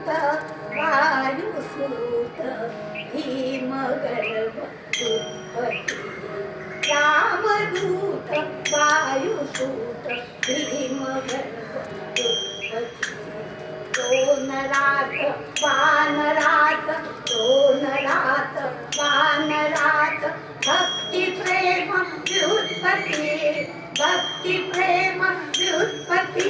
रामदूत वायुसूत भीम गर्भ उत्पत्ती रामदूत वायुसूत भीम गर्भ उत्पत्ती दोन रात वानरात दोन रात वानरात भक्ती प्रेम व्युत्पत्ति भक्ति प्रेम व्युत्पत्ति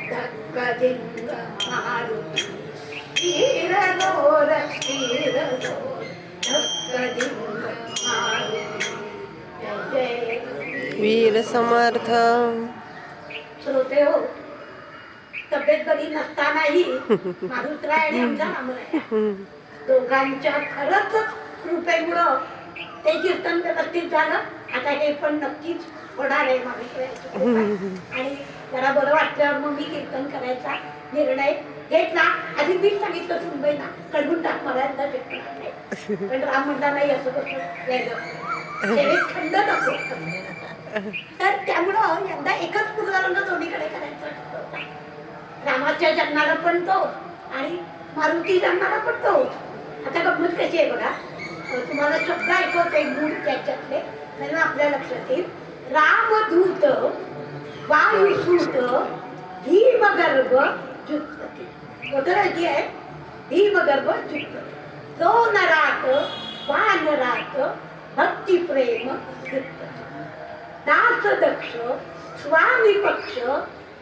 मारुती वीर मारुती समर्थ. श्रोते हो तब्येत बरी नसतानाही मारुतराय आमचा दोघांच्या खरंच कृपेमुळं ते कीर्तन व्यवस्थित झालं. आता हे पण नक्कीच होणार आहे कृपा. आणि जरा बरं वाटल्यावर मग मी कीर्तन करायचा निर्णय घेतला. आधी मी सांगितलं सुनबाई ना कडून टाक मला यंदा भेटणार नाही. पण राम म्हणला नाही असं कसं खंड नको. तर त्यामुळं यंदा एकच पूर्वरंग दोन्हीकडे करायचं रामाच्या जन्माला पण तो आणि मारुती जन्माला पण तो. आता गमत कशी आहे बघा. तुम्हाला शब्द ऐकवते मूळ त्याच्यातले. त्यांना आपल्या लक्षात येईल. रामधूत वायुसूत भीमगर्भ जुत्पती मोठराची आहे भीमगर्भ जुत्पती दोन रात वानरात भक्तिप्रेम जुत्पती दास दक्ष स्वामी पक्ष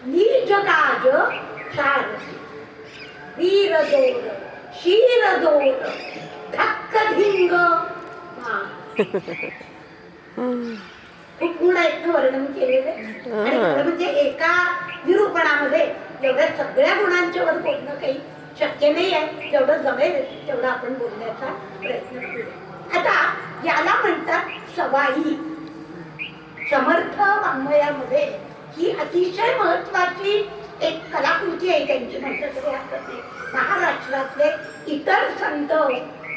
नीज काज सारथी. वीर दोर शीर दोर गुण आहेत ना वर्णन केलेले. आणि खरं म्हणजे एका निरूपणामध्ये एवढ्या सगळ्या गुणांच्या वर बोलणं काही शक्य नाही आहे. जेवढं जमेल तेवढं आपण बोलण्याचा प्रयत्न करूया. आता याला म्हणतात सवाई. समर्थ वाङ्मयामध्ये ही अतिशय महत्वाची एक कलाकृती आहे त्यांची. नाही महाराष्ट्रातले इतर संत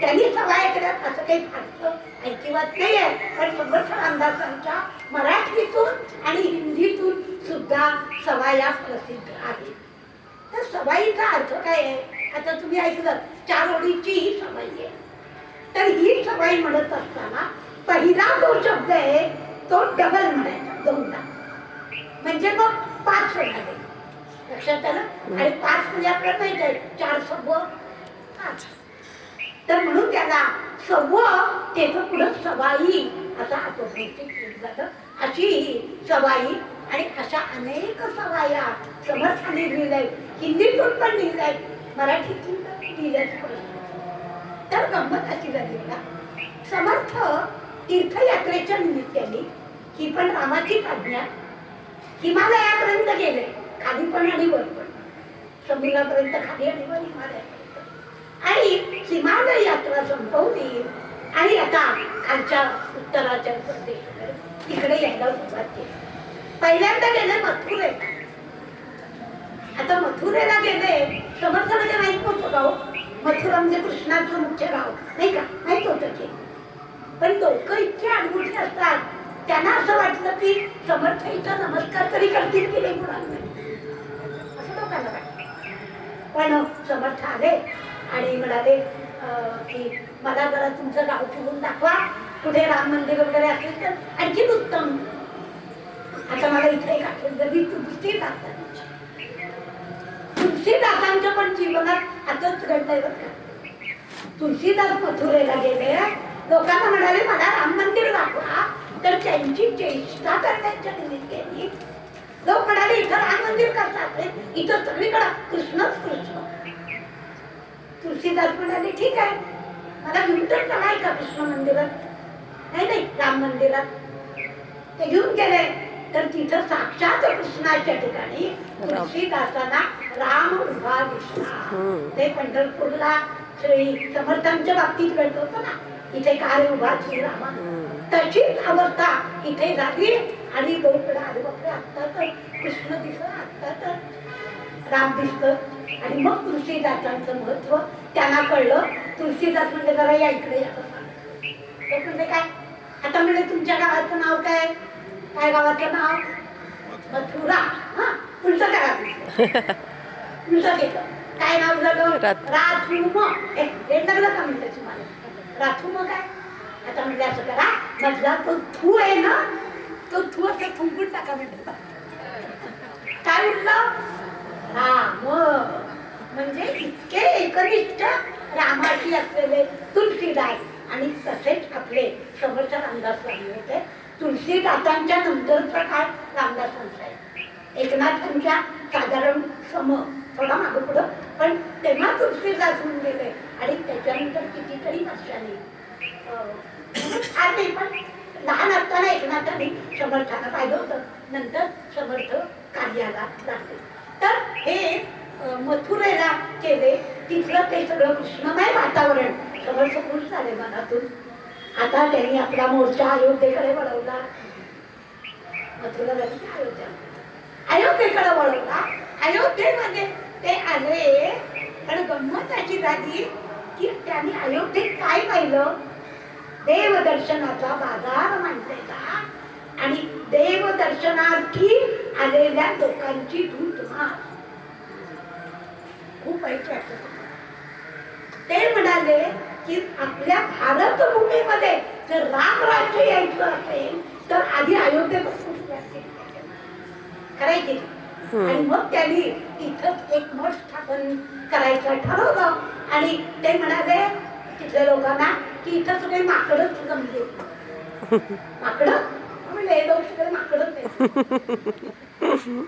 त्यांनी सवाय करत असं काही फारसं ऐकिवात नाही आहे पण समर्थ अंदाजांच्या मराठीतून आणि हिंदीतून सुद्धा सवाया प्रसिद्ध आहेत. तर सवाईचा अर्थ काय आहे? आता तुम्ही ऐकलं चार ओळीची ही सवाई आहे. तर ही सवाई म्हणत असताना पहिला जो शब्द आहे तो डबल म्हणायचा दोनदा. म्हणजे मग पाच होणार लक्षात आलं? आणि पाच म्हणजे आपल्याला माहीत आहे चार सव्व पाच. तर म्हणून त्याला सव्व त्याचं पुढं सवाई. असा अपभ्रष्ट झालं. अशी ही सवाई आणि अशा अनेक सवाया समर्थाने लिहिलंय हिंदीतून पण लिहिलंय मराठीतून पण लिहिलंय तर गंमत अशी झाली बघा. समर्थ तीर्थयात्रेच्या निमित्ताने ही पण रामाची आज्ञा हिमालयापर्यंत गेले. खाली पण आणि वर पण. समुद्रापर्यंत खाली आणि वर हिमालयापर्यंत आणि हिमालय यात्रा संपवली. आणि आता खालच्या उत्तराच्या प्रदेशाकडे. तिकडे यायला सुरुवात केली. पहिल्यांदा गेले मथुरेला आता मथुरेला गेले समर्थ म्हणजे माहीत नव्हतं गाव हो? मथुरा म्हणजे कृष्णाचं मुख्य गाव नाही का? माहीत होतं की. पण लोक इतके अडगुठी असतात. त्यांना असं वाटलं की समर्थ इथं नमस्कार तरी करतील की नाही मुलांना असं लोकांना वाटतं. पण हो, समर्थ आले. आणि म्हणाले की मला जरा तुमचं गाव फिरून दाखवा. कुठे राम मंदिर वगैरे असेल तर आणखीन उत्तम. आता मला इथे एक आठवण झाली तुमची दासांची तुलसीदासांच्या पण जीवनात आताच घडलंय बरं का. तुलसीदास मथुरेला गेले. लोकांना म्हणाले मला राम मंदिर दाखवा. तर त्यांची चेष्टा करण्याच्या निमित्ताने लोक म्हणाले इथं राम मंदिर करतात रे. इथं सगळीकडं कृष्णच कृष्ण. तुलसीदास म्हणाले ठीक आहे. मला तर चला का कृष्ण मंदिरात? नाही नाही राम मंदिरात. ते घेऊन गेले. तर तिथं साक्षात कृष्णाच्या ठिकाणी तुलसीदासांना राम उभा दिसला. ते पंढरपूरला श्री समर्थांच्या बाबतीत घडत होतं ना इथे काय उभा श्रीरामा. तशीच अवस्था इथे झाली आणि दोन अरे बापरे आत्ता तर कृष्ण दिसत आत्ता तर राम दिसत आणि मग तुळशीदासांचं महत्त्व. त्यांना कळलं तुळशीदास म्हणजे जरा या इकडे या. म्हणजे काय? आता म्हणजे तुमच्या गावाचं नाव काय? काय गावाचं नाव? मथुरा. हा उलट करा उलट केलं काय नाव झालं? राथुम हे लागलं का म्हणलं तुम्हाला? राथुम काय? आता म्हणजे असं करा. मधला तो थू आहे ना तो थू असं थुंकून टाका म्हणतो काय हा मग. म्हणजे इतके एकनिष्ठ रामाशी असलेले तुलसीदास आणि तसेच आपले समर्थ रामदास स्वामी होते. तुलसीदासांच्या नंतरचा काळ रामदासांचा आहे एकनाथांच्या साधारण सम थोडा मागं पुढं. पण तेव्हा तुलसीदास होऊन गेले आणि त्याच्यानंतर कितीतरी वर्षांनी फार नाही पण लहान असताना एकनाथांनी समर्थाला पाहिलं होतं. नंतर समर्थ कार्याला लागले. तर हे मथुरेला केले. तिथलं ते सगळं कृष्णमय वातावरण. सगळं सगळं झाले मनातून. आता त्यांनी आपला मोर्चा अयोध्येकडे वळवला. मथुरा अयोध्या. अयोध्येकडे वळवला. अयोध्येमध्ये ते आले. पण गंमत अशी झाली की त्यांनी अयोध्येत काय पाहिलं? देवदर्शनाचा बाजार मांडलेला. आणि देवदर्शनार्थी आलेल्या लोकांची धूतमार खूप वाईट वाटत. ते म्हणाले की आपल्या भारतभूमीमध्ये जर राम राज्य यायचं असेल तर आधी अयोध्येपासून. करायची. आणि मग त्यांनी इथंच एक मठ स्थापन करायचं ठरवलं आणि ते म्हणाले तिथल्या लोकांना की इथं सगळे माकडच जमले माकडं म्हणले हे लोक सगळे माकडच आहेत